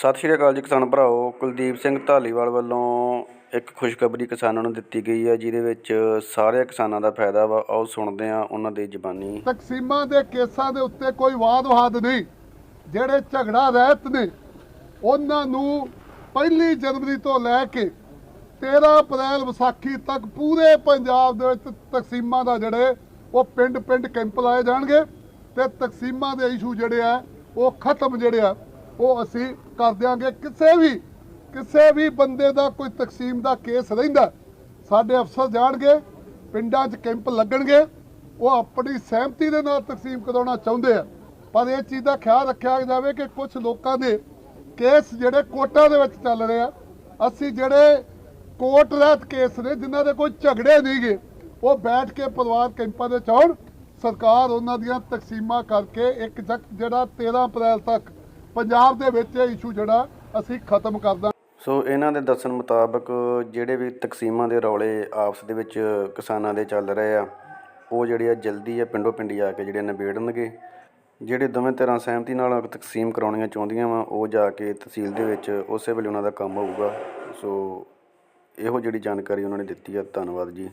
ਸਤਿ ਸ਼੍ਰੀ ਅਕਾਲ ਜੀ ਕਿਸਾਨ ਭਰਾਓ ਕੁਲਦੀਪ ਸਿੰਘ ਢਾਲੀਵਾਲ ਵੱਲੋਂ ਇੱਕ ਖੁਸ਼ਖਬਰੀ ਕਿਸਾਨਾਂ ਨੂੰ ਦਿੱਤੀ ਗਈ ਹੈ, ਜਿਹਦੇ ਵਿੱਚ ਸਾਰੇ ਕਿਸਾਨਾਂ ਦਾ ਫਾਇਦਾ ਵਾ। ਆਓ ਸੁਣਦੇ ਹਾਂ ਉਹਨਾਂ ਦੀ ਜ਼ਬਾਨੀ। ਤਕਸੀਮਾਂ ਦੇ ਕੇਸਾਂ ਦੇ ਉੱਤੇ ਕੋਈ ਵਾਦ ਵਾਦ ਨਹੀਂ। ਜਿਹੜੇ ਝਗੜਾ ਰਹਿਤ ਨੇ, ਉਹਨਾਂ ਨੂੰ ਪਹਿਲੀ ਜਨਵਰੀ ਤੋਂ ਲੈ ਕੇ 13 ਅਪ੍ਰੈਲ ਵਿਸਾਖੀ ਤੱਕ ਪੂਰੇ ਪੰਜਾਬ ਦੇ ਵਿੱਚ ਤਕਸੀਮਾਂ ਦਾ ਜਿਹੜੇ, ਉਹ ਪਿੰਡ-ਪਿੰਡ ਕੈਂਪ ਲਾਏ ਜਾਣਗੇ ਤੇ ਤਕਸੀਮਾਂ ਦੇ ਇਸ਼ੂ ਜਿਹੜੇ ਆ, ਉਹ ਖਤਮ ਜਿਹੜੇ ਆ ਉਹ ਅਸੀਂ ਕਰ ਦਿਆਂਗੇ। ਕਿਸੇ ਵੀ ਕਿਸੇ ਵੀ ਬੰਦੇ ਦਾ ਕੋਈ ਤਕਸੀਮ ਦਾ ਕੇਸ ਰਹਿੰਦਾ, ਸਾਡੇ ਅਫਸਰ ਜਾਣਗੇ, ਪਿੰਡਾਂ 'ਚ ਕੈਂਪ ਲੱਗਣਗੇ, ਉਹ ਆਪਣੀ ਸਹਿਮਤੀ ਦੇ ਨਾਲ ਤਕਸੀਮ ਕਰਾਉਣਾ ਚਾਹੁੰਦੇ ਆ। ਪਰ ਇਹ ਚੀਜ਼ ਦਾ ਖਿਆਲ ਰੱਖਿਆ ਜਾਵੇ ਕਿ ਕੁਝ ਲੋਕਾਂ ਦੇ ਕੇਸ ਜਿਹੜੇ ਕੋਟਾਂ ਦੇ ਵਿੱਚ ਚੱਲ ਰਹੇ ਆ, ਅਸੀਂ ਜਿਹੜੇ ਕੋਰਟ ਰਹਿਤ ਕੇਸ ਨੇ, ਜਿਨ੍ਹਾਂ ਦੇ ਕੋਈ ਝਗੜੇ ਨਹੀਂਗੇ ਉਹ ਬੈਠ ਕੇ ਪਰਿਵਾਰ ਕੈਂਪਾਂ ਦੇ ਚੌਣ ਸਰਕਾਰ ਉਹਨਾਂ ਦੀਆਂ ਤਕਸੀਮਾਂ ਕਰਕੇ ਇੱਕ ਜਕ ਜਿਹੜਾ 13 ਅਪ੍ਰੈਲ ਤੱਕ ਪੰਜਾਬ ਦੇ ਵਿੱਚ ਇਹ ਇਸ਼ੂ ਜਿਹੜਾ ਅਸੀਂ ਖਤਮ ਕਰਦਾ ਸੋ ਇਹਨਾਂ ਦੇ ਦੱਸਣ ਮੁਤਾਬਕ ਜਿਹੜੇ ਵੀ ਤਕਸੀਮਾਂ ਦੇ ਰੌਲੇ ਆਪਸ ਦੇ ਵਿੱਚ ਕਿਸਾਨਾਂ ਦੇ ਚੱਲ ਰਹੇ ਆ, ਉਹ ਜਿਹੜੇ ਆ ਜਲਦੀ ਆ ਪਿੰਡੋ ਪਿੰਡੀ ਆ ਕੇ ਜਿਹੜੇ ਨਿਬੇੜਨਗੇ। ਜਿਹੜੇ ਦੋਵੇਂ ਤਰ੍ਹਾਂ ਸਹਿਮਤੀ ਨਾਲ ਤਕਸੀਮ ਕਰਾਉਣੀਆਂ ਚਾਹੁੰਦੀਆਂ ਵਾ, ਉਹ ਜਾ ਕੇ ਤਹਿਸੀਲ ਦੇ ਵਿੱਚ ਉਸੇ ਵੇਲੇ ਉਹਨਾਂ ਦਾ ਕੰਮ ਹੋਊਗਾ। ਸੋ ਇਹੋ ਜਿਹੜੀ ਜਾਣਕਾਰੀ ਉਹਨਾਂ ਨੇ ਦਿੱਤੀ ਆ, ਧੰਨਵਾਦ ਜੀ।